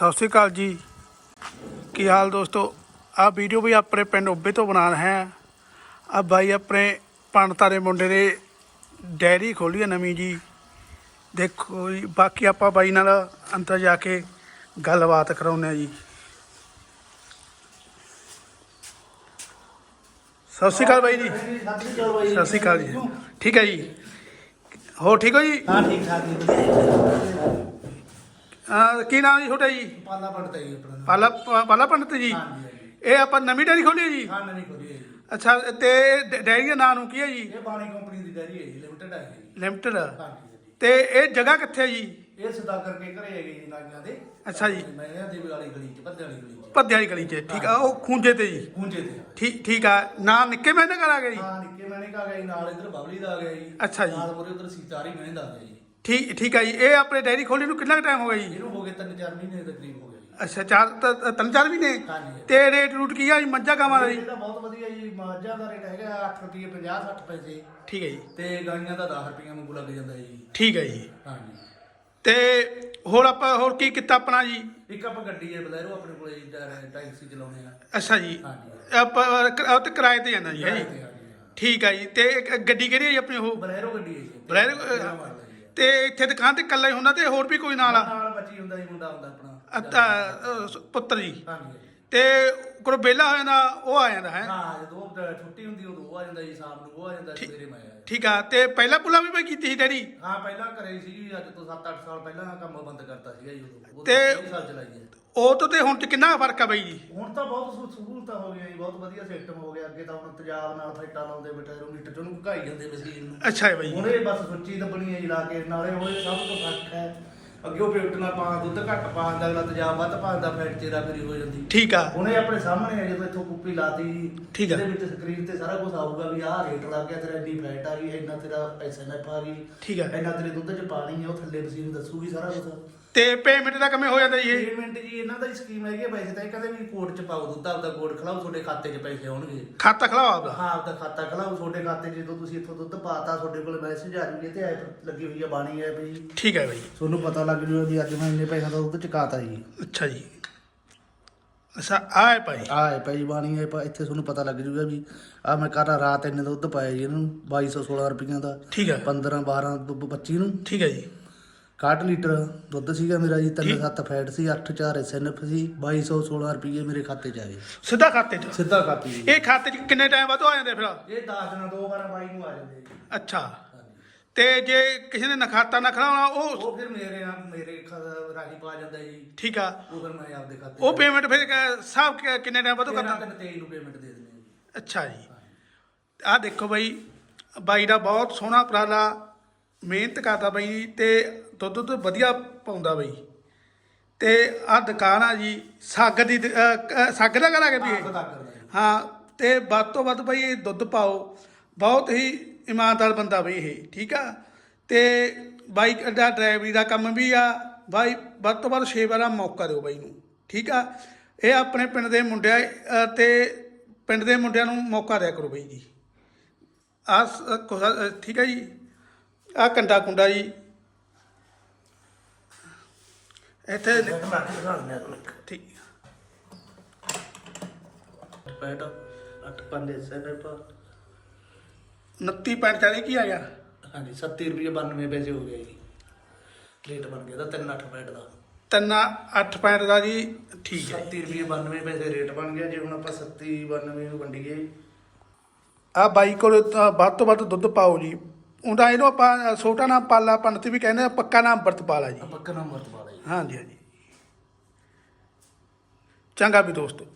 ਸਤਿ ਸ਼੍ਰੀ ਅਕਾਲ ਜੀ। ਕੀ ਹਾਲ ਦੋਸਤੋ? ਆ ਵੀਡੀਓ ਵੀ ਆਪਣੇ ਪਿੰਡ ਉੱਬੇ ਤੋਂ ਬਣਾ ਰਹੇ ਹਾਂ। ਆ ਬਾਈ ਆਪਣੇ ਪੰਡਤਾਂ ਦੇ ਮੁੰਡੇ ਦੇ ਡੈਰੀ ਖੋਲੀ ਹੈ ਨਵੀਂ ਜੀ। ਦੇਖੋ ਜੀ, ਬਾਕੀ ਆਪਾਂ ਬਾਈ ਨਾਲ ਅੰਦਰ ਜਾ ਕੇ ਗੱਲਬਾਤ ਕਰਾਉਂਦੇ ਆ ਜੀ। ਸਤਿ ਸ਼੍ਰੀ ਅਕਾਲ ਬਾਈ ਜੀ। ਸਤਿ ਸ਼੍ਰੀ ਅਕਾਲ ਜੀ। ਠੀਕ ਹੈ ਜੀ। ਹੋਰ ਠੀਕ ਹੋ ਜੀ? ਹਾਂ ਠੀਕ ਠਾਕ ਜੀ। ਅਹ ਕੀ ਨਾਮ ਜੀ ਤੁਹਾਡਾ ਜੀ? ਪਾਲਾ ਪੜਤਾ ਜੀ ਆਪਣਾ ਪਾਲਾ ਪਾਲਾ ਪੰਡਤ ਜੀ? ਹਾਂਜੀ ਹਾਂਜੀ। ਇਹ ਆਪਾਂ ਨਵੀਂ ਡੈਰੀ ਖੋਲੀ ਹੈ ਜੀ? ਹਾਂ ਨਵੀਂ ਖੋਲੀ ਹੈ ਜੀ। ਅੱਛਾ ਤੇ ਡ- ਡੈਰੀ ਦਾ ਨਾਮ ਨੂੰ ਕੀ ਹੈ ਜੀ? ਇਹ ਬਾਣੀ ਕੰਪਨੀ ਦੀ ਡੈਰੀ ਹੈ ਜੀ ਲਿਮਟਿਡ ਹੈ ਜੀ। ਲਿਮਟਿਡ। ਹਾਂਜੀ ਹਾਂਜੀ। ਤੇ ਇਹ ਜਗ੍ਹਾ ਕਿੱਥੇ ਹੈ ਜੀ? ਇਹ ਸਿੱਧਾ ਕਰਕੇ ਘਰੇ ਹੈਗੇ ਜੀ ਨਾਗਿਆਂ ਦੇ। ਅੱਛਾ ਜੀ। ਮੈਂ ਇਹਨਾਂ ਦੀ ਵਾਲੀ ਗਲੀ ਚ ਭੱਦੇ ਵਾਲੀ ਗਲੀ ਚ। ਭੱਦੇ ਵਾਲੀ ਗਲੀ 'ਚ ਠੀਕ ਆ ਉਹ ਖੂੰਜੇ ਤੇ ਜੀ? ਪੂੰਜੇ ਤੇ। ਠੀਕ ਠੀਕ ਆ ਨਾਮ ਨਿੱਕੇ ਮਹਿੰਦੇ ਘਰ ਆ ਗਿਆ ਜੀ? ਹਾਂ ਨਿੱਕੇ ਮੈਨੇ ਕਾ ਗਿਆ ਜੀ ਨਾਲ ਇਧਰ ਬਬਲੀ ਦਾ ਆ ਗਿਆ ਜੀ। ਅੱਛਾ ਜੀ। ਨਾਲ ਮੁਰੇ ਉਧਰ ਸੀਤਾਰੀ ਮੈਨੇ ਦਾ ਆ ਗਿਆ ਜੀ। ਠੀਕ ਠੀਕ ਆ ਜੀ। ਇਹ ਆਪਣੇ ਡੈਰੀ ਖੋਲੀ ਨੂੰ ਕਿੰਨਾ ਟਾਈਮ ਹੋ ਗਿਆ ਜੀ? ਇਹਨੂੰ ਹੋ ਗਏ ਤਿੰਨ ਚਾਰ ਮਹੀਨੇ ਦੇ ਤਕਰੀਬ ਹੋ ਗਏ ਜੀ। ਅੱਛਾ ਚਾਰ ਤ- ਤਿੰਨ ਚਾਰ ਮਹੀਨੇ? ਹਾਂਜੀ। ਤੇ ਰੇਟ ਰੂਟ ਕੀ ਆ ਜੀ? ਮੱਝਾਂ ਗਾਵਾਂ ਦਾ ਜੀ? ਇਹਦਾ ਬਹੁਤ ਵਧੀਆ ਜੀ। ਮਾਝਾਂ ਦਾ ਰੇਟ ਹੈਗਾ 8 ਰੁਪਏ 50 60 ਪੈਸੇ। ਠੀਕ ਹੈ ਜੀ। ਤੇ ਗਾਈਆਂ ਦਾ 10 ਰੁਪਏ ਵਾਂਗੂ ਲੱਗ ਜਾਂਦਾ ਜੀ। ਠੀਕ ਹੈ ਜੀ। ਹਾਂਜੀ। ਤੇ ਹੋਰ ਆਪਾਂ ਹੋਰ ਕੀ ਕੀਤਾ ਆਪਣਾ ਜੀ? ਇੱਕ ਆਪਾਂ ਗੱਡੀ ਹੈ ਬਲੈਰੋ ਆਪਣੇ ਕੋਲੇ ਜੀ ਟੈ- ਟੈਕਸੀ ਚਲਾਉਣੇ ਆ। ਅੱਛਾ ਜੀ। ਹਾਂਜੀ। ਆਪਾਂ ਉਹ ਤੇ ਕਿਰਾਏ ਤੇ ਜਾਂਦਾ ਜੀ ਹੈ ਜੀ? ਹਾਂਜੀ, ਹਾਂਜੀ। ਠੀਕ ਆ ਜੀ। ਤੇ ਇੱਕ ਗੱਡੀ ਕਿਹੜੀ ਹੈ ਜੀ ਆਪਣੀ ਉਹ? ਬਲੈਰੋ ਗੱਡੀ ਹੈ ਜੀ। ਬਲੈਰੋ, ਤੇਰਾਂ ਮਾਡਲ ਹੈ ਜੀ। ਤੇ ਇੱਥੇ ਦੁਕਾਨ ਤੇ ਇਕੱਲਾ ਹੀ ਹੁੰਦਾ ਤੇ ਹੋਰ ਵੀ ਕੋਈ ਨਾਲ ਆ? ਨਾਲ ਬੱਚੀ ਹੁੰਦਾ ਜੀ ਮੁੰਡਾ ਹੁੰਦਾ ਆਪਣਾ। ਅੱਤਾ ਅਹ, ਪੁੱਤਰ ਜੀ। ਹਾਂਜੀ ਤੇ ਕੋਈ ਬੇਲਾ ਹੋ ਜਾਂਦਾ ਉਹ ਆ ਜਾਂਦਾ ਹੈ? ਹਾਂ ਜਦੋਂ ਟ- ਛੁੱਟੀ ਹੁੰਦੀ ਉਦੋਂ ਉਹ ਆ ਜਾਂਦਾ ਜੀ ਸ਼ਾਮ ਨੂੰ ਉਹ ਆ ਜਾਂਦਾ ਸਵੇਰੇ ਮੈਂ ਆ ਜਾਂਦਾ। ਠੀਕ ਆ ਤੇ ਪਹਿਲਾ ਪੁਲਾ ਵੀ ਮੈਂ ਕੀਤੀ ਸੀ ਡੈਡੀ? ਹਾਂ ਪਹਿਲਾਂ ਘਰੇ ਸੀ ਜੀ ਅੱਜ ਤੋਂ 7-8 ਸਾਲ ਪਹਿਲਾਂ ਕੰਮ ਬੰਦ ਕਰਤਾ ਸੀਗਾ ਜੀ ਉਦੋਂ। ਉਦੋਂ ਤੇ- ਕਈ ਸਾਲ ਚਲਾਈ ਹੈ। ਉਹ ਤੋਂ ਤੇ ਹੁਣ ਚ ਕਿੰਨਾ ਫ਼ਰਕ ਆ ਬਾਈ ਜੀ? ਹੁਣ ਤਾਂ ਬਹੁਤ ਸਹੂ- ਸਹੂਲਤਾਂ ਹੋ ਗਈਆਂ ਜੀ ਬਹੁਤ ਵਧੀਆ ਸਿਸਟਮ ਹੋ ਗਿਆ। ਅੱਗੇ ਤਾਂ ਹੁਣ ਤੇਜ਼ਾਬ ਨਾਲ ਫਾਈਟਾਂ ਲਾਉਂਦੇ ਬਟੈਰੋ ਮੀਟਰ ਚ ਉਹਨੂੰ ਘੁਕਾਈ ਜਾਂਦੇ ਮਸ਼ੀਨ ਨੂੰ। ਅੱਛਾ ਹੈ ਬਾਈ। ਹੁਣ ਇਹ ਬਸ ਸੁੱਚੀ ਦੱਬਣੀ ਹੈ ਜੀ ਲਾ ਕੇ ਨਾਲੇ ਹੁਣ ਇਹ ਸਭ ਤੋਂ ਫ਼ਰਕ ਹੈ। ਅੱਗੇ ਉਹ ਪੇਟ ਨਾਲ ਪਾ ਦੁੱਧ ਘੱਟ ਪਾ ਅਗਲਾ ਤੇਜ਼ਾਬ ਵੱਧ ਪਾ ਦਿੰਦਾ ਫੈਟ ਚੇਰਾ ਫੇਰੀ ਹੋ ਜਾਂਦੀ। ਠੀਕ ਆ। ਹੁਣ ਇਹ ਆਪਣੇ ਸਾਹਮਣੇ ਹੈ ਜਦੋਂ ਇੱਥੋਂ ਕੁੱਪੀ ਲਾਤੀ ਠੀਕ ਆ। ਇਹਦੇ ਵਿੱਚ ਸਕਰੀਨ ਤੇ ਸਾਰਾ ਕੁਝ ਆਊਗਾ ਵੀ ਆਹ ਰੇਟ ਲੱਗ ਗਿਆ ਤੇਰਾ ਇੰਨੀ ਫੈਟ ਆ ਗਈ ਇੰਨਾ ਤੇਰਾ ਐਸਐਨਐਫ ਆ ਗਈ। ਠੀਕ ਆ। ਇੰਨਾ ਤੇਰੇ ਦੁੱਧ 'ਚ ਪਾਣੀ ਹੈ ਉਹ ਥੱਲੇ ਮਸ਼ੀਨ ਦੱਸੂਗੀ ਸਾਰਾ ਕੁਝ ਤੇ ਪੇਮੈਂਟ ਦਾ ਕਿਵੇਂ ਹੋ ਜਾਂਦਾ ਜੀ ਇਹ। ਪੇਮੈਂਟ ਜੀ ਇਹਨਾਂ ਦਾ ਹੀ ਸਕੀਮ ਹੈਗੀ ਹੈ, ਵੈਸੇ ਤਾਂ ਇਹ ਕਹਿੰਦੇ ਵੀ ਕੋਡ 'ਚ ਪਾਓ ਦੁੱਧ ਆਪਦਾ ਕੋਡ ਖਲਾਓ ਤੁਹਾਡੇ ਖਾਤੇ 'ਚ ਪੈਸੇ ਆਉਣਗੇ। ਖਾਤਾ ਖਲਾਓ ਆਪਦਾ। ਹਾਂ ਆਪਦਾ ਖਾਤਾ ਖਲਾਓ ਤੁਹਾਡੇ ਖਾਤੇ 'ਚ ਜਦੋਂ ਤੁਸੀਂ ਇੱਥੋਂ ਦੁੱਧ ਪਾਤਾ ਤੁਹਾਡੇ ਕੋਲ ਮੈਸੇਜ ਆ ਜੂਗੇ ਤੇ ਐਪ ਲੱਗੀ ਹੋਈ ਆ ਬਾਣੀ ਐਪ ਜੀ। ਠੀਕ ਹੈ ਬਾਈ। ਤੁਹਾਨੂੰ ਪਤਾ ਲੱਗ ਜੂਗਾ ਵੀ ਅੱਜ ਮੈਂ ਇੰਨੇ ਪੈਸਿਆਂ ਦਾ ਦੁੱਧ ਚੁਕਾਤਾ ਜੀ। ਅੱਛਾ ਜੀ। ਅੱਛਾ ਆ ਹੈ ਭਾਈ। ਹੈ ਭਾਈ ਬਾਣੀ ਹੈ ਪਾ- ਇੱਥੇ ਤੁਹਾਨੂੰ ਪਤਾ ਲੱਗ ਜੂਗਾ ਵੀ ਆ ਮੈਂ ਕੱਲ ਰਾਤ ਇੰਨੇ ਦੁੱਧ ਪਾਇਆ ਜੀ ਇਹਨੂੰ 2216 ਰੁਪਈਆਂ ਦਾ ਠੀਕ ਹੈ। 15 12 ਦੁੱਧ 25 ਨੂੰ। ਠੀਕ ਹੈ ਜੀ। 61 ਲੀਟਰ ਦੁੱਧ ਸੀਗਾ ਮੇਰਾ ਜੀ 3-7 ਫੈਟ ਸੀ 8-4 ਐਸਐਨਐਫ ਸੀ 2216 ਰੁਪਏ ਮੇਰੇ ਖਾਤੇ 'ਚ ਆਏ ਸਿੱਧਾ ਖਾਤੇ 'ਚ? ਸਿੱਧਾ ਖਾਤੇ 'ਚ। ਇਹ ਖਾਤੇ 'ਚ ਕਿੰਨੇ ਟਾਈਮ ਬਾਅਦ ਆ ਜਾਂਦੇ ਫਿਰ? ਇਹ 10 ਦਿਨਾਂ ਦੋ ਵਾਰ ਬਾਈ ਨੂੰ ਆ ਜਾਂਦੇ ਜੀ। ਅੱਛਾ। ਤੇ ਜੇ ਕਿਸੇ ਨੇ ਨਖਾਤਾ ਨਾ ਖਲਾਉਣਾ ਉਹ ਉਹ ਫਿਰ ਮੇਰੇ ਨਾਲ ਮੇਰੇ ਖ- ਰਾਹੀ ਪਾ ਜਾਂਦਾ ਜੀ। ਠੀਕ ਆ। ਉਹ ਫਿਰ ਮੈਂ ਆਪਦੇ ਖਾਤੇ ਉਹ ਪੇਮੈਂਟ ਫਿਰ ਕ- ਹਿਸਾਬ ਕਿ- ਕਿੰਨੇ ਟਾਈਮ ਬਾਅਦ ਕਰਦਾ ਕਰਦਾ 23 ਨੂੰ ਪੇਮੈਂਟ ਦੇ ਦਿੰਦੇ ਆ ਜੀ। ਅੱਛਾ ਜੀ। ਆਹ ਦੇਖੋ ਬਾਈ ਬਾਈ ਦਾ ਬਹੁਤ ਸੋਹਣਾ ਉਪਰਾਲਾ ਮਿਹਨਤ ਕਰਦਾ ਬਾਈ ਤੇ ਦੁੱਧ ਦੁੱਧ ਵਧੀਆ ਪਾਉਂਦਾ ਬਾਈ। ਤੇ ਆਹ ਦੁਕਾਨ ਆ ਜੀ ਸਾਗ ਦੀ ਦ- ਅਹ, ਸਾਗ ਦਾ ਕਰਾਂਗੇ ਵੀ ਇਹ? ਹਾਂ ਤੇ ਵੱਧ ਤੋਂ ਵੱਧ ਬਈ ਇਹ ਦੁੱਧ ਪਾਓ। ਬਹੁਤ ਹੀ ਇਮਾਨਦਾਰ ਬੰਦਾ ਬਈ ਇਹ ਠੀਕ ਆ? ਤੇ ਬਾਈਕ ਦਾ ਡਰਾਈਵਰੀ ਦਾ ਕੰਮ ਵੀ ਆ। ਬਾਈ ਵੱਧ ਤੋਂ ਵੱਧ ਛੇ ਵਾਰਾ ਮੌਕਾ ਦਿਓ ਬਾਈ ਨੂੰ ਠੀਕ ਆ? ਇਹ ਆਪਣੇ ਪਿੰਡ ਦੇ ਮੁੰਡਿਆਂ ਅਹ, ਤੇ ਪਿੰਡ ਦੇ ਮੁੰਡਿਆਂ ਨੂੰ ਮੌਕਾ ਦਿਆ ਕਰੋ ਬਾਈ ਜੀ। ਆ ਠੀਕ ਹੈ ਜੀ। ਆ ਕੰਡਾ ਕੁੰਡਾ ਜੀ। ਇੱਥੇ ਠੀਕ। ਪੈਟ 8 ਪੰਜ ਐਸਐਨਐਫ 29.40 ਕੀ ਆ ਗਿਆ? ਹਾਂਜੀ 70 ਰੁਪਏ 92 ਪੈਸੇ ਹੋ ਗਏ ਜੀ। ਰੇਟ ਬਣ ਗਿਆ ਤਾਂ 3 8 ਪੈਟ ਦਾ। ਤਿੰਨ 8 ਪੁਆਇੰਟ ਦਾ ਜੀ ਠੀਕ ਹੈ। 70 ਰੁਪਏ 92 ਪੈਸੇ ਰੇਟ ਬਣ ਗਿਆ ਜੇ ਹੁਣ ਆਪਾਂ 70 92 ਨੂੰ ਵੰਡੀਏ। ਆ ਬਾਈ ਕੋਲ ਤਾਂ ਵੱਧ ਤੋਂ ਵੱਧ ਦੁੱਧ ਪਾਓ ਜੀ। ਉਹਦਾ ਇਹਨੂੰ ਆਪਾਂ ਛੋਟਾ ਨਾਮ ਪਾਲਾ ਪੰਡਤ ਵੀ ਕਹਿੰਦੇ ਆ ਪੱਕਾ ਨਾਮ ਵਰਤਪਾਲਾ ਜੀ। ਪੱਕਾ ਨੰਬਰ ਤੋਂ ਹਾਂਜੀ ਹਾਂਜੀ। ਚੰਗਾ ਵੀ ਦੋਸਤੋ।